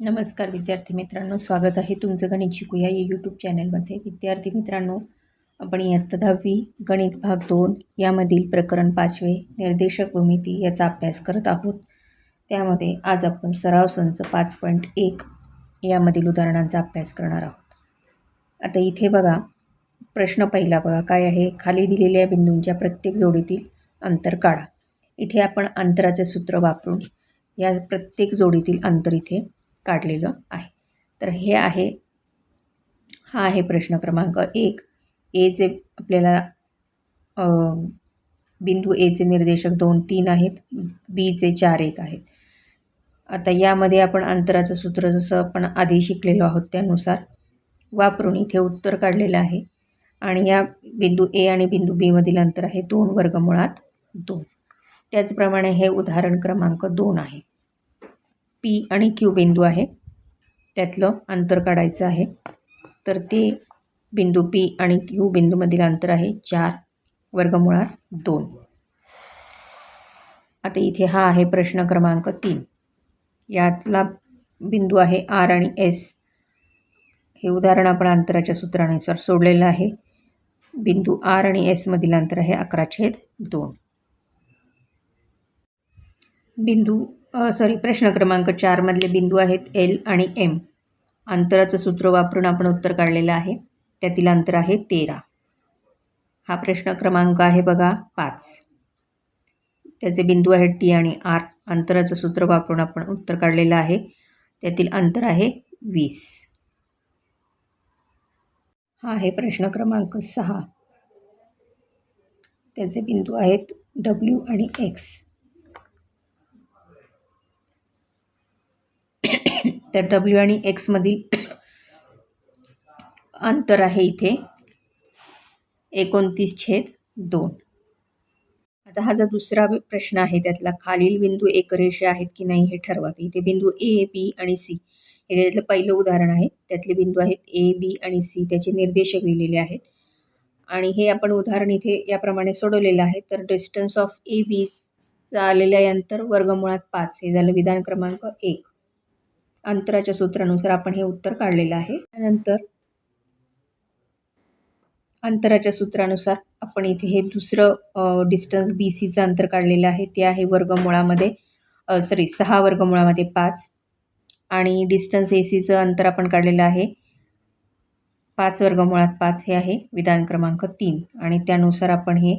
नमस्कार विद्यार्थी मित्रांनो स्वागत आहे तुमचं गणित शिकूया या यूट्यूब चॅनलमध्ये विद्यार्थी मित्रांनो आपण इयत्ता दहावी गणित भाग दोन यामधील प्रकरण पाचवे निर्देशक भूमिती याचा अभ्यास करत आहोत. त्यामध्ये आज आपण सराव संच पाच पॉईंट एक यामधील उदाहरणांचा अभ्यास करणार आहोत. आता इथे बघा प्रश्न पहिला बघा काय आहे? खाली दिलेल्या बिंदूंच्या प्रत्येक जोडीतील अंतर काढा. इथे आपण अंतराचे सूत्र वापरून या प्रत्येक जोडीतील अंतर इथे काढलेलं आहे. तर हे आहे हा आहे प्रश्न क्रमांक एक. एचे आपल्याला बिंदू एचे निर्देशक दोन तीन आहेत. बीचे चार एक आहेत. आता यामध्ये आपण अंतराचं सूत्र जसं आपण आधी शिकलेलो आहोत त्यानुसार वापरून इथे उत्तर काढलेलं आहे. आणि या बिंदू ए आणि बिंदू बीमधील अंतर आहे दोन वर्गमुळात दोन. त्याचप्रमाणे हे उदाहरण क्रमांक दोन आहे. पी आणि क्यू बिंदू आहे. त्यातलं अंतर काढायचं आहे. तर ते बिंदू पी आणि क्यू बिंदूमधील अंतर आहे चार वर्गमुळात दोन. आता इथे हा आहे प्रश्न क्रमांक तीन. यातला बिंदू आहे आर आणि एस. हे उदाहरण आपण अंतराच्या सूत्रानुसार सोडलेलं आहे. बिंदू आर आणि एसमधील अंतर आहे अकरा छेद दोन. बिंदू सॉरी प्रश्न क्रमांक चारमधले बिंदू आहेत एल आणि एम अंतराचं सूत्र वापरून आपण उत्तर काढलेलं आहे. त्यातील अंतर आहे तेरा. हा प्रश्न क्रमांक आहे बघा पाच. त्याचे बिंदू आहेत टी आणि आर अंतराचं सूत्र वापरून आपण उत्तर काढलेलं आहे. त्यातील अंतर आहे वीस. हा आहे प्रश्न क्रमांक सहा. त्याचे बिंदू आहेत डब्ल्यू आणि एक्स तर डब्ल्यू आणि एक्समधील अंतर आहे इथे. एकोणतीस छेद दोन. आता हा जो दुसरा प्रश्न आहे त्यातला खालील बिंदू एकरेषे आहेत की नाही हे ठरवा. इथे बिंदू ए बी आणि सी हे त्यातलं पहिलं उदाहरण आहे. त्यातले बिंदू आहेत ए बी आणि सी त्याचे निर्देशक दिलेले आहेत. आणि हे आपण उदाहरण इथे याप्रमाणे सोडवलेलं आहे. तर डिस्टन्स ऑफ ए बी चा आलेल्या अंतर वर्गमुळात पाच. हे झालं विधान क्रमांक एक. अंतराच्या सूत्रानुसार आपण हे उत्तर काढलेलं आहे. त्यानंतर अंतराच्या सूत्रानुसार आपण इथे हे दुसरं डिस्टन्स बी सीचं अंतर काढलेलं आहे. ते आहे वर्गमुळामध्ये सॉरी सहा वर्गमुळामध्ये पाच. आणि डिस्टन्स ए सीचं अंतर आपण काढलेलं आहे. पाच वर्गमुळात पाच हे आहे विधान क्रमांक तीन. आणि त्यानुसार आपण हे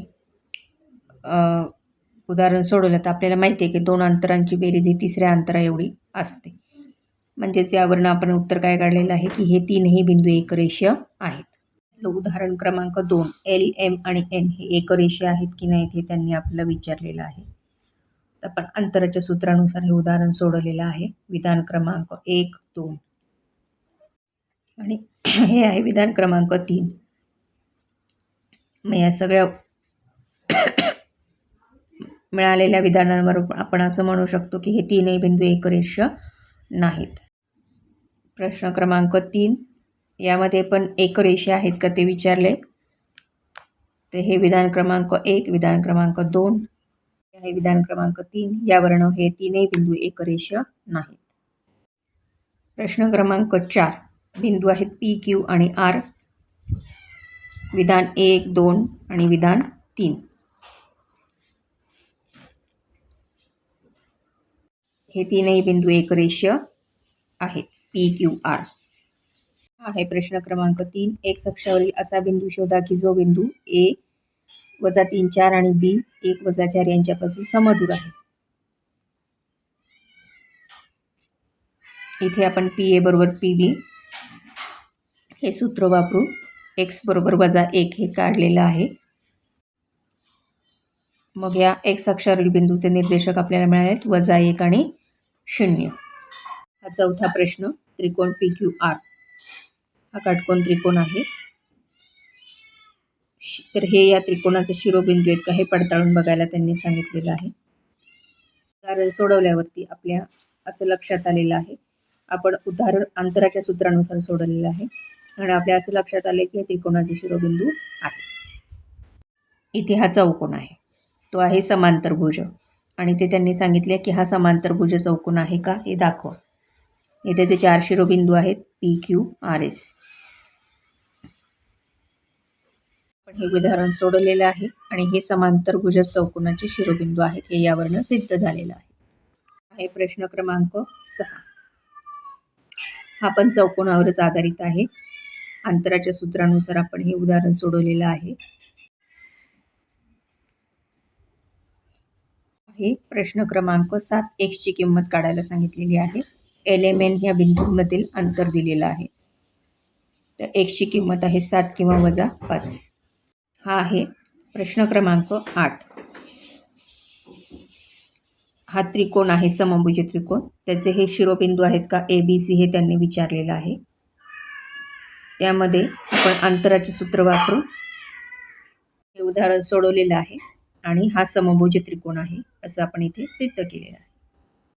उदाहरण सोडवलं तर आपल्याला माहिती आहे की दोन अंतरांची बेरीज ही तिसऱ्या अंतरा एवढी असते. म्हणजेच यावरनं आपण उत्तर काय काढलेलं आहे की हे तीनही बिंदू एकरेषीय आहेत. उदाहरण क्रमांक दोन एल एम आणि एन हे एकरेषीय आहेत की नाहीत हे त्यांनी आपल्याला विचारलेलं आहे. तर आपण अंतराच्या सूत्रानुसार हे उदाहरण सोडवलेलं आहे. विधान क्रमांक एक दोन. आणि हे आहे विधान क्रमांक तीन. मग या सगळ्या मिळालेल्या विधानांवर आपण असं म्हणू शकतो की हे तीनही बिंदू एकरेष नाहीत. प्रश्न क्रमांक तीन. यामध्ये पण एक रेषा आहेत का ते विचारले. तर हे विधान क्रमांक एक विधान क्रमांक दोन. हे विधान क्रमांक तीन. यावर्ण हे तीनही बिंदू एकरेष नाहीत. प्रश्न क्रमांक चार. बिंदू आहेत पी क्यू आणि आर. विधान एक दोन आणि विधान तीन. हे तीनही बिंदू एकरेष आहेत. P Q R. हा आहे प्रश्न क्रमांक तीन. एक अक्षावरील असा बिंदू शोधा की जो बिंदू ए वजा तीन चार आणि बी एक वजा चार यांच्यापासून समदूर आहे. इथे आपण पी ए बरोबर पी बी हे सूत्र वापरू एक्स बरोबर वजा एक हे काढलेलं आहे. मग या एक्स अक्षावरील बिंदूचे निर्देशक आपल्याला मिळालेत वजा एक आणि शून्य. हा चौथा प्रश्न त्रिकोण पी क्यू आर हा काटकोण त्रिकोण आहे. तर हे या त्रिकोणाचे शिरोबिंदू आहेत का हे पडताळून बघायला त्यांनी सांगितलेलं आहे. उदाहरण सोडवल्यावरती आपल्या असं लक्षात आलेलं आहे. आपण उदाहरण अंतराच्या सूत्रानुसार सोडवलेलं आहे. आणि आपल्या असं लक्षात आलं की हे त्रिकोणाचे शिरोबिंदू आहे इथे हा चौकोन आहे. तो आहे समांतरभुज. आणि ते त्यांनी सांगितले की हा समांतरभुज चौकोन आहे का? हे दाखवा. इथे ते चार शिरोबिंदू आहेत पी क्यू आर एस आपण हे उदाहरण सोडवलेलं आहे आणि हे समांतर भुजत चौकोनाचे शिरोबिंदू आहेत. हे यावरनं सिद्ध झालेलं आहे. आहे प्रश्न क्रमांक सहा. हा पण चौकोनावरच आधारित आहे. अंतराच्या सूत्रानुसार आपण हे उदाहरण सोडवलेलं आहे. आहे प्रश्न क्रमांक सात. एक्सची किंमत काढायला सांगितलेली आहे. एल एम एन ह्या बिंदूंमधील अंतर दिलेलं आहे. तर एक्सची किंमत आहे सात किंवा वजा पाच. हा आहे प्रश्न क्रमांक आठ. हा त्रिकोण आहे समभुज त्रिकोण. त्याचे हे शिरोबिंदू आहेत का? ए बी सी हे त्यांनी विचारलेलं आहे. त्यामध्ये आपण अंतराचे सूत्र वापरून हे उदाहरण सोडवलेलं आहे आणि हा समभुज त्रिकोण आहे असं आपण इथे सिद्ध केलेलं आहे.